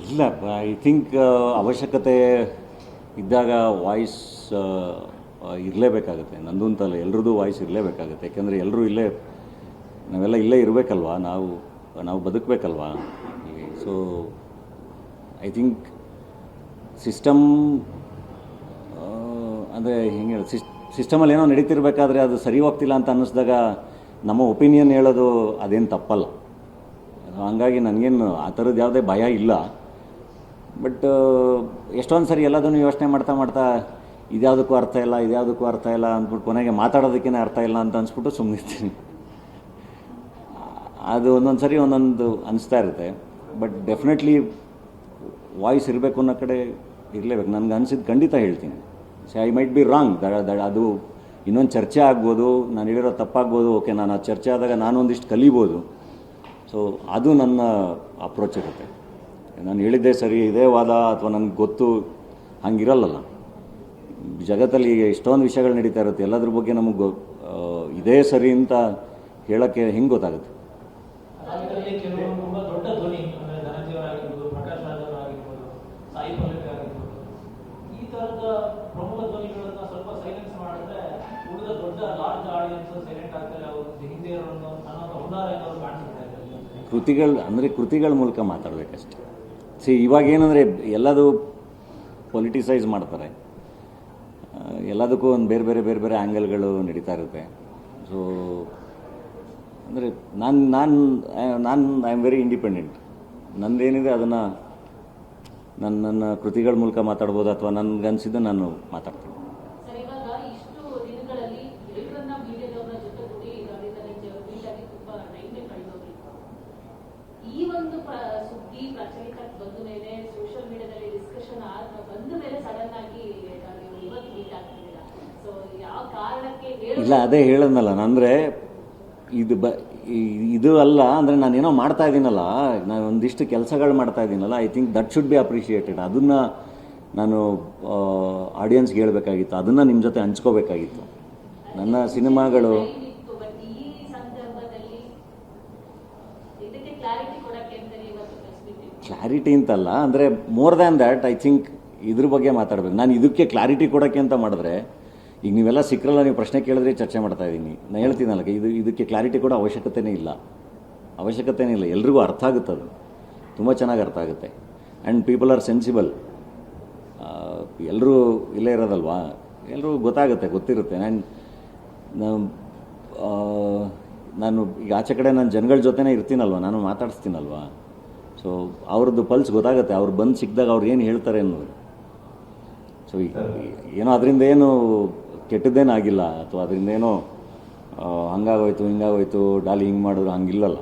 ಇಲ್ಲ I think ಅವಶ್ಯಕತೆ ಇದ್ದಾಗ ವಾಯ್ಸ್ ಇರಲೇಬೇಕಾಗುತ್ತೆ. ನಂದು ಅಂತಲ್ಲ, ಎಲ್ರದ್ದು ವಾಯ್ಸ್ ಇರಲೇಬೇಕಾಗುತ್ತೆ. ಯಾಕೆಂದರೆ ಎಲ್ಲರೂ ಇಲ್ಲೇ, ನಾವೆಲ್ಲ ಇಲ್ಲೇ ಇರಬೇಕಲ್ವಾ? ನಾವು ನಾವು ಬದುಕಬೇಕಲ್ವಾ? ಸೊ ಐ ಥಿಂಕ್ ಸಿಸ್ಟಮ್ ಅಂದರೆ ಹೆಂಗೆ ಹೇಳಿ ಸಿಸ್ ಸಿಸ್ಟಮಲ್ಲಿ ಏನೋ ನಡೀತಿರ್ಬೇಕಾದ್ರೆ ಅದು ಸರಿ ಹೋಗ್ತಿಲ್ಲ ಅಂತ ಅನ್ನಿಸ್ದಾಗ ನಮ್ಮ ಒಪಿನಿಯನ್ ಹೇಳೋದು ಅದೇನು ತಪ್ಪಲ್ಲ. ಹಂಗಾಗಿ ನನಗೇನು ಆ ಥರದ್ದು ಯಾವುದೇ ಭಯ ಇಲ್ಲ. ಬಟ್ ಎಷ್ಟೊಂದು ಸರಿ ಎಲ್ಲದನ್ನು ಯೋಚನೆ ಮಾಡ್ತಾ ಮಾಡ್ತಾ ಇದ್ಯಾವುದಕ್ಕೂ ಅರ್ಥ ಇಲ್ಲ, ಇದ್ಯಾವುದಕ್ಕೂ ಅರ್ಥ ಇಲ್ಲ ಅಂದ್ಬಿಟ್ಟು ಕೊನೆಗೆ ಮಾತಾಡೋದಕ್ಕೇನೆ ಅರ್ಥ ಇಲ್ಲ ಅಂತ ಅನ್ಸ್ಬಿಟ್ಟು ಸುಮ್ಮನಿರ್ತೀನಿ ಅದು ಒಂದೊಂದು ಸರಿ ಒಂದೊಂದು ಅನಿಸ್ತಾ ಇರುತ್ತೆ. ಬಟ್ ಡೆಫಿನೆಟ್ಲಿ ವಾಯ್ಸ್ ಇರಬೇಕು ಅನ್ನೋ ಕಡೆ ಇರಲೇಬೇಕು. ನನಗೆ ಅನಿಸಿದ್ದು ಖಂಡಿತ ಹೇಳ್ತೀನಿ. So I might be wrong ಅದು ಇನ್ನೊಂದು ಚರ್ಚೆ ಆಗ್ಬೋದು, ನಾನು ಹೇಳಿರೋ ತಪ್ಪಾಗ್ಬೋದು, ಓಕೆ, ನಾನು ಆ ಚರ್ಚೆ ಆದಾಗ ನಾನು ಒಂದಿಷ್ಟು ಕಲಿಬೋದು. ಸೊ ಅದು ನನ್ನ ಅಪ್ರೋಚ್ ಇರುತ್ತೆ. ನಾನು ಹೇಳಿದ್ದೆ ಸರಿ ಇದೇ ವಾದ ಅಥವಾ ನನಗೆ ಗೊತ್ತು ಹಂಗಿರಲ್ಲಲ್ಲ. ಜಗತ್ತಲ್ಲಿ ಈಗ ಎಷ್ಟೊಂದು ವಿಷಯಗಳು ನಡೀತಾ ಇರುತ್ತೆ ಎಲ್ಲದ್ರ ಬಗ್ಗೆ ನಮಗೆ ಗೊ ಇದೇ ಸರಿ ಅಂತ ಹೇಳೋಕ್ಕೆ ಹೆಂಗೆ ಗೊತ್ತಾಗುತ್ತೆ? ಕೃತಿಗಳು ಅಂದರೆ ಕೃತಿಗಳ ಮೂಲಕ ಮಾತಾಡಬೇಕಷ್ಟೆ. ಸಿ ಇವಾಗ ಏನಂದರೆ ಎಲ್ಲದೂ ಪೊಲಿಟಿಸೈಸ್ ಮಾಡ್ತಾರೆ. ಎಲ್ಲದಕ್ಕೂ ಒಂದು ಬೇರೆ ಬೇರೆ ಬೇರೆ ಬೇರೆ ಆ್ಯಂಗಲ್ಗಳು ನಡೀತಾ ಇರುತ್ತೆ. ಸೊ ಅಂದರೆ ನಾನು ನಾನು ನಾನು ಐ ಆಮ್ ವೆರಿ ಇಂಡಿಪೆಂಡೆಂಟ್ ನಂದೇನಿದೆ ಅದನ್ನು ನನ್ನ ನನ್ನ ಕೃತಿಗಳ ಮೂಲಕ ಮಾತಾಡ್ಬೋದು ಅಥವಾ ನನಗನ್ಸಿದ್ದು ನಾನು ಮಾತಾಡ್ತೀನಿ ಸರ್ ಇವಾಗ ಇಷ್ಟು ದಿನಗಳಲ್ಲಿ ಎಲ್ಲರನ್ನ ಮೀಡಿಯಾದವರ ಜೊತೆ ಕೂಡಿ ರವೀಂದ್ರ ಮೀಟಾಗಿ ತುಂಬಾ ಟೈಮ್ ಕಳೆದೋಗಿತ್ತು ಈ ಒಂದು ಪ್ರ- ಪ್ರಚಲಿತ ಪ್ರಚಲಿತಕ್ಕೆ ಬಂದ ಮೇಲೆ ಸೋಷಿಯಲ್ ಮೀಡಿಯಾದಲ್ಲಿ ಡಿಸ್ಕಷನ್ ಆದ ಬಂದ ಮೇಲೆ ಸಡನ್ ಆಗಿ ನೀವು ಇವತ್ತು ಮೀಟ್ ಆಗ್ತಿದ್ದೀರಾ ಸೊ ಯಾವ ಕಾರಣಕ್ಕೆ ಹೇಳು ಇಲ್ಲ ಅದೇ ಹೇಳದ್ನಲ್ಲ. ಅಂದರೆ ಇದು ಬ ಇದು ಅಲ್ಲ ಅಂದರೆ ಏನೋ ಮಾಡ್ತಾ ಇದ್ದೀನಲ್ಲ. ನಾನು ಒಂದಿಷ್ಟು ಕೆಲಸಗಳು ಮಾಡ್ತಾ ಇದ್ದೀನಲ್ಲ. I think that should be appreciated ಅದನ್ನು ನಾನು ಆಡಿಯನ್ಸ್ಗೆ ಹೇಳಬೇಕಾಗಿತ್ತು. ಅದನ್ನು ನಿಮ್ಮ ಜೊತೆ ಹಂಚ್ಕೋಬೇಕಾಗಿತ್ತು. ನನ್ನ ಸಿನಿಮಾಗಳು ಟೈಮ್ ಇತ್ತು ಬಟ್ ಈ ಸಂದರ್ಭದಲ್ಲಿ ಇದಕ್ಕೆ ಕ್ಲಾರಿಟಿ ಕೊಡಕ್ಕೆ ಅಂತಾನೆ ಇವತ್ತು ಪ್ರೆಸ್ ಮೀಟ್ ಕ್ಲಾರಿಟಿ ಅಂತಲ್ಲ, ಅಂದರೆ more than that I think ಇದ್ರ ಬಗ್ಗೆ ಮಾತಾಡಬೇಕು. ನಾನು ಇದಕ್ಕೆ ಕ್ಲಾರಿಟಿ ಕೊಡೋಕ್ಕೆ ಅಂತ ಮಾಡಿದ್ರೆ, ಈಗ ನೀವೆಲ್ಲ ಸಿಕ್ಕರಲ್ಲ ನೀವು ಪ್ರಶ್ನೆ ಕೇಳಿದ್ರೆ ಚರ್ಚೆ ಮಾಡ್ತಾ ಇದ್ದೀನಿ. ನಾನು ಹೇಳ್ತೀನಲ್ಲ, ಇದು ಇದಕ್ಕೆ ಕ್ಲಾರಿಟಿ ಕೊಡೋ ಅವಶ್ಯಕತೆನೇ ಇಲ್ಲ. ಅವಶ್ಯಕತೆನೇ ಇಲ್ಲ. ಎಲ್ರಿಗೂ ಅರ್ಥ ಆಗುತ್ತೆ ಅದು. ತುಂಬ ಚೆನ್ನಾಗಿ ಅರ್ಥ ಆಗುತ್ತೆ. ಆ್ಯಂಡ್ ಪೀಪಲ್ ಆರ್ ಸೆನ್ಸಿಬಲ್ ಎಲ್ಲರೂ ಇಲ್ಲೇ ಇರೋದಲ್ವಾ? ಎಲ್ಲರೂ ಗೊತ್ತಾಗುತ್ತೆ, ಗೊತ್ತಿರುತ್ತೆ. ಆ್ಯಂಡ್ ನಾನು ಈಗ ಆಚೆ ಕಡೆ ನಾನು ಜನಗಳ ಜೊತೆನೇ ಇರ್ತೀನಲ್ವ? ನಾನು ಮಾತಾಡಿಸ್ತೀನಲ್ವಾ? ಸೊ ಅವ್ರದ್ದು ಪಲ್ಸ್ ಗೊತ್ತಾಗುತ್ತೆ. ಅವ್ರು ಬಂದು ಸಿಕ್ಕಿದಾಗ ಅವ್ರು ಏನು ಹೇಳ್ತಾರೆ ಅನ್ನೋದು. ಸೊ ಏನೋ ಅದರಿಂದ ಏನು ಕೆಟ್ಟದ್ದೇನೂ ಆಗಿಲ್ಲ. ಅಥವಾ ಅದರಿಂದ ಏನೋ ಹಂಗಾಗೋಯ್ತು, ಹಿಂಗಾಗೋಯ್ತು, ಡಾಲಿ ಹಿಂಗೆ ಮಾಡಿದ್ರು, ಹಂಗಿಲ್ಲಲ್ಲ.